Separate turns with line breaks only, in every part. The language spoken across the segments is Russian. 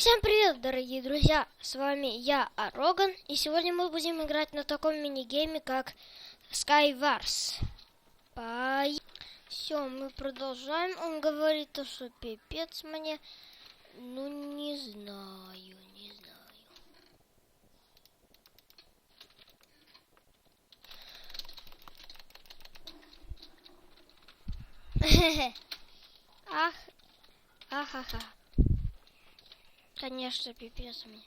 Всем привет, дорогие друзья! С вами я, Ароган, и сегодня мы будем играть на таком мини-гейме, как Skywars. Пой... Все, мы продолжаем. Он говорит, то, что пипец мне. Ну, не знаю, не знаю. Ах, ахаха. Конечно, пипец мне.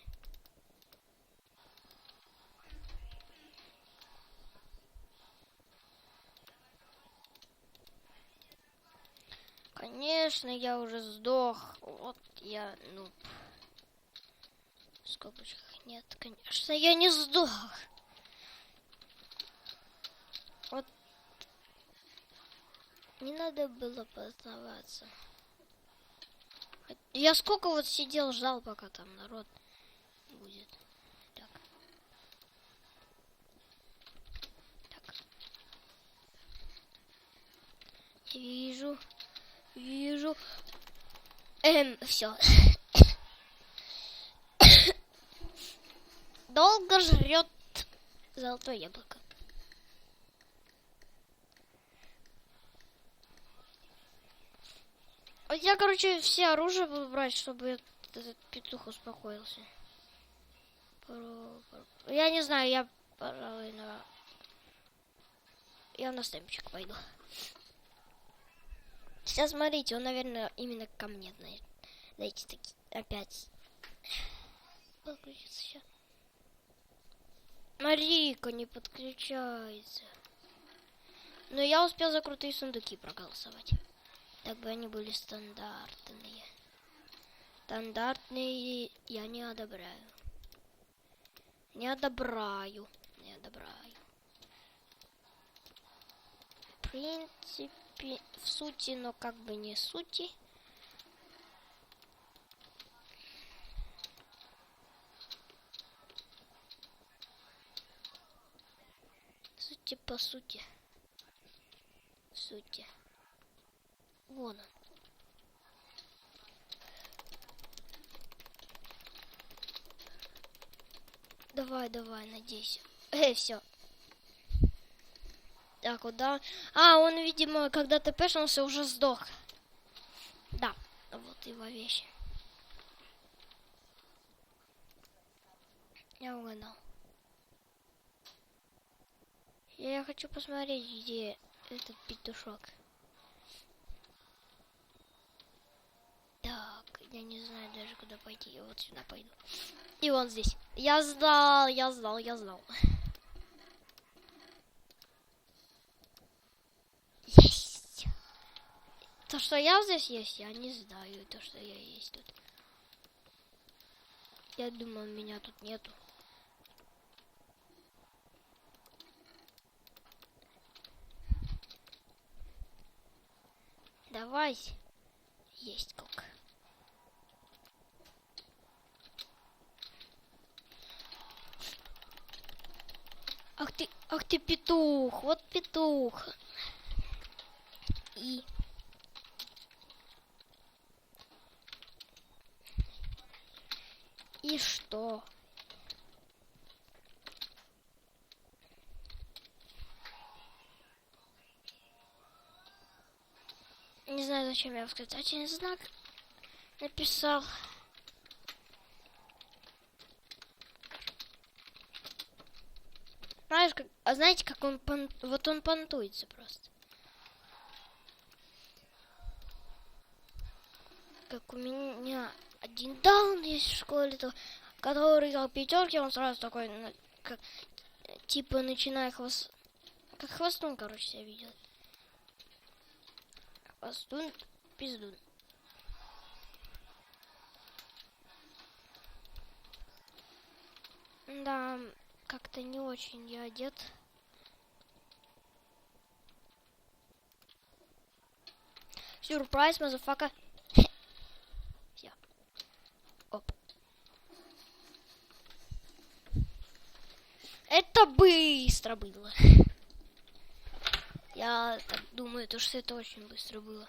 Конечно, я уже сдох. Вот я, ну... В скобочках нет, конечно, я не сдох. Вот... Не надо было познаваться. Я сколько вот сидел, ждал, пока там народ будет. Так. Так. Вижу. Вижу. Эм, все. Долго жрет золотое яблоко. Я, короче, все оружие буду брать, чтобы этот петух успокоился. Я не знаю, я, пожалуй, на... Я на стемчик пойду. Сейчас смотрите, он, наверное, именно ко мне, знаете, таки опять. Подключится сейчас. Марика не подключается. Но я успел за крутые сундуки проголосовать. Бы они были стандартные. Стандартные я не одобряю. Не одобряю. Не одобряю. В принципе, в сути, но как бы не сути. Сути по сути. Сути. Вон он. Давай, давай, надейся. Эй, все. Так, куда? А, он, видимо, когда ты пешился, уже сдох. Да, вот его вещи. Я угадал. Я хочу посмотреть, где этот петушок. Я не знаю даже, куда пойти. Я вот сюда пойду. И он здесь. Я сдал, я сдал, я сдал. Есть. То, что я здесь есть, я не знаю. То, что я есть тут. Я думал, меня тут нету. Давай. Есть как. Ах ты, ах ты петух, вот петух. И... И что? Не знаю, зачем я восклицательный знак написал. Знаешь, как, а знаете, как он пон, вот он понтуется просто. Как у меня один даун есть в школе, то, который дал пятерки, он сразу такой, как, типа, начиная хвост, как хвостун, короче, себя видел. Хвостун, пиздун. Да, как-то не очень я одет. Сюрприз, мазафака. Все. Оп. Это быстро было. Я так думаю, то, что это очень быстро было.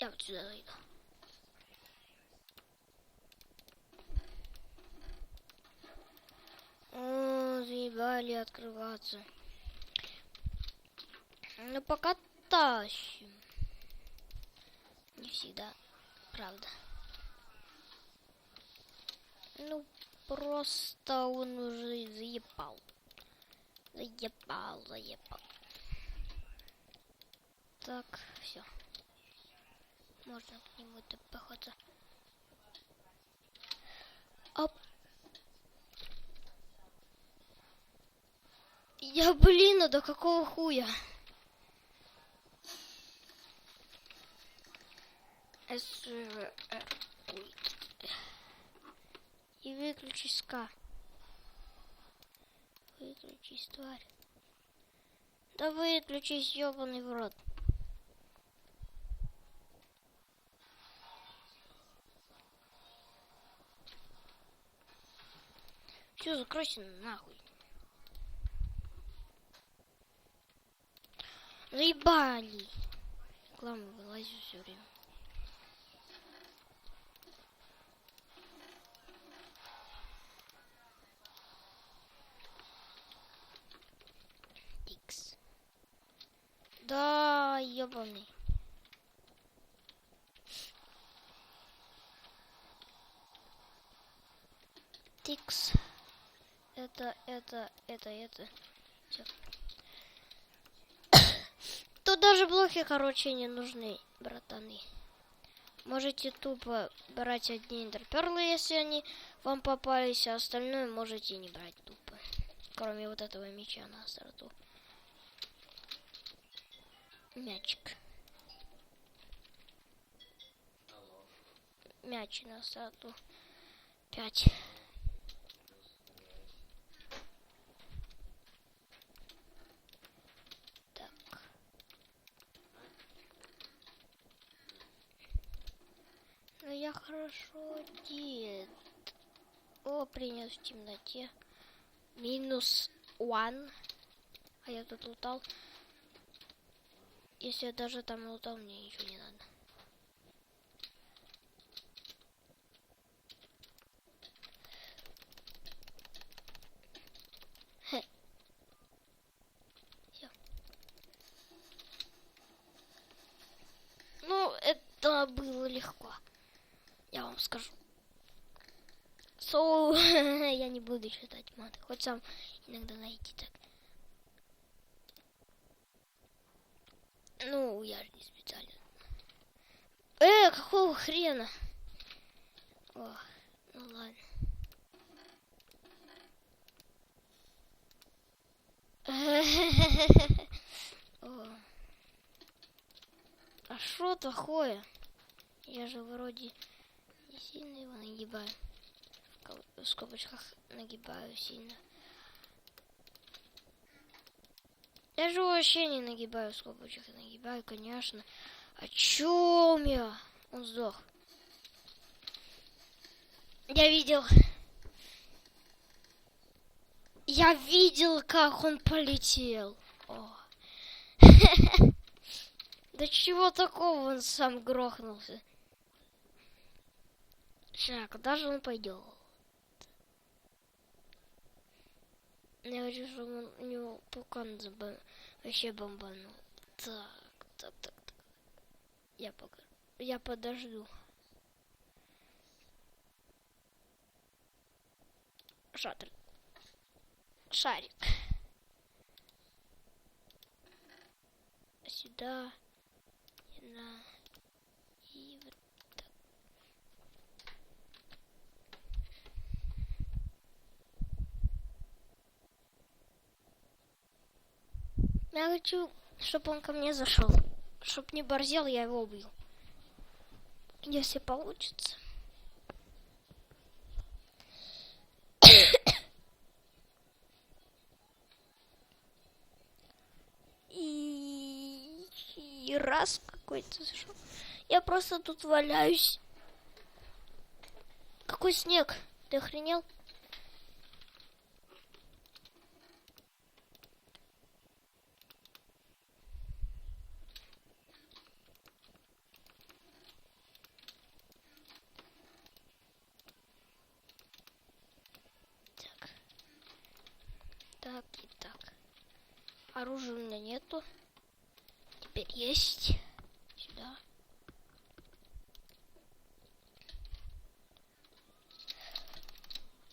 Я вот сюда зайду. О, открываться. Ну, пока тащим. Не всегда, правда. Ну, просто он уже заебал. Заебал, заебал. Так, все. Можно к нему походу. Оп. Я, блин, а до какого хуя? И выключи ска. Выключись, тварь. Да выключись, ёбаный в рот. Все, закройся нахуй. Заебали. Главное, вылазю все время. Икс. Да, ебаный. Это, это, это, это. Всё. Тут даже блоки, короче, не нужны, братаны. Можете тупо брать одни интерперлы, если они вам попались, а остальное можете не брать тупо. Кроме вот этого меча на старту. Мячик. Мяч на старту. Пять. Так. Ну я хорошо одет. О, принес в темноте. Минус one. А я тут лутал. Если я даже там лутал, мне ничего не надо. Ну, это было легко. Я вам скажу. So, я не буду читать маты. Хоть сам иногда найти так. Ну, я же не специально. Э, какого хрена? О, ну ладно. А что такое? Я же вроде сильно его нагибаю. В, скобочках нагибаю сильно. Я же вообще не нагибаю в скобочках. Нагибаю, конечно. О чем я? Он сдох. Я видел. Я видел, как он полетел. Да чего такого он сам грохнулся? Сейчас, куда же он пойдет? Я хочу, чтобы он, у него пукан заба- вообще бомбанул. Так, так, так, так. Я пока... Я подожду. Шаттер. Шарик. Сюда. Сюда. И вот так. Я хочу, чтобы он ко мне зашел. Чтоб не борзел, я его убью. Если получится. И, и раз какой-то зашел. Я просто тут валяюсь. Какой снег? Ты охренел? Так и так. Оружия у меня нету. Теперь есть. Сюда.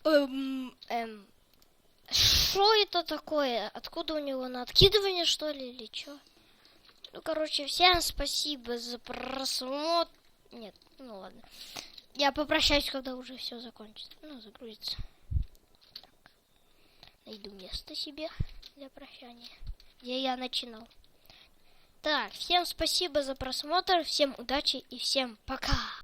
Эм, эм. Что это такое? Откуда у него на откидывание, что ли, или что? Ну, короче, всем спасибо за просмотр. Нет, ну ладно. Я попрощаюсь, когда уже все закончится. Ну, загрузится. Найду место себе для прощания, где я начинал. Так, всем спасибо за просмотр, всем удачи и всем пока!